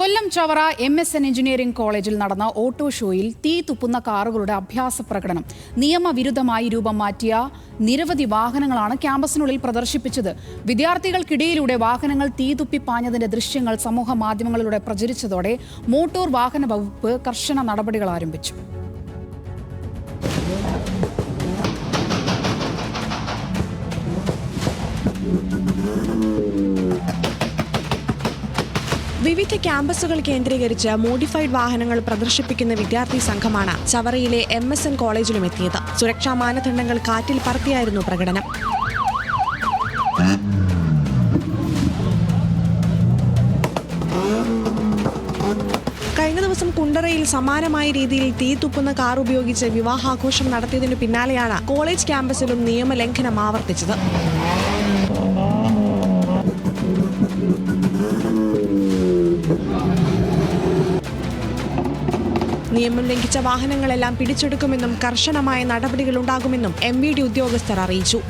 Kollam Chavara M S N engineering കോളേജിൽ നടന്ന auto ഷോയിൽ തീ തുപ്പുന്ന കാറുകളുടെ അഭ്യാസ പ്രകടനം നിയമവിരുദ്ധമായി രൂപം മാറ്റിയ നിരവധി വാഹനങ്ങളാണ് ക്യാമ്പസിനുള്ളിൽ പ്രദർശിപ്പിച്ചത്. വിദ്യാർത്ഥികൾക്കിടയിലൂടെ വാഹനങ്ങൾ തീ തുപ്പി തുപ്പിപ്പാഞ്ഞതിന്റെ ദൃശ്യങ്ങൾ സമൂഹ മാധ്യമങ്ങളിലൂടെ പ്രചരിച്ചതോടെ മോട്ടോർ വാഹന വകുപ്പ് കർശന നടപടികൾ ആരംഭിച്ചു. വിവിധ ക്യാമ്പസുകൾ കേന്ദ്രീകരിച്ച് മോഡിഫൈഡ് വാഹനങ്ങൾ പ്രദർശിപ്പിക്കുന്ന വിദ്യാർത്ഥി സംഘമാണ് ചവറയിലെ എം എസ് എൻ കോളേജിലും എത്തിയത്. സുരക്ഷാ മാനദണ്ഡങ്ങൾ കാറ്റിൽ പറത്തിയായിരുന്നു പ്രകടനം. കഴിഞ്ഞ ദിവസം കുണ്ടറയിൽ സമാനമായ രീതിയിൽ തീ തുപ്പുന്ന കാർ ഉപയോഗിച്ച് വിവാഹാഘോഷം നടത്തിയതിനു പിന്നാലെയാണ് കോളേജ് ക്യാമ്പസിലും നിയമലംഘനം ആവർത്തിച്ചത്. നിയമം ലംഘിച്ച വാഹനങ്ങളെല്ലാം പിടിച്ചെടുക്കുമെന്നും കർശനമായ നടപടികളുണ്ടാകുമെന്നും എം വി ഡി ഉദ്യോഗസ്ഥർ അറിയിച്ചു.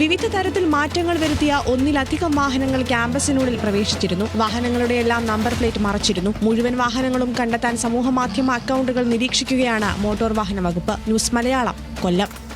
വിവിധ തരത്തിൽ മാറ്റങ്ങൾ വരുത്തിയ ഒന്നിലധികം വാഹനങ്ങൾ ക്യാമ്പസിനുള്ളിൽ പ്രവേശിച്ചിരുന്നു. വാഹനങ്ങളുടെ എല്ലാം നമ്പർ പ്ലേറ്റ് മറച്ചിരുന്നു. മുഴുവൻ വാഹനങ്ങളും കണ്ടെത്താൻ സമൂഹ മാധ്യമ അക്കൗണ്ടുകൾ നിരീക്ഷിക്കുകയാണ് മോട്ടോർ വാഹന വകുപ്പ്. ന്യൂസ് മലയാളം കൊല്ലം.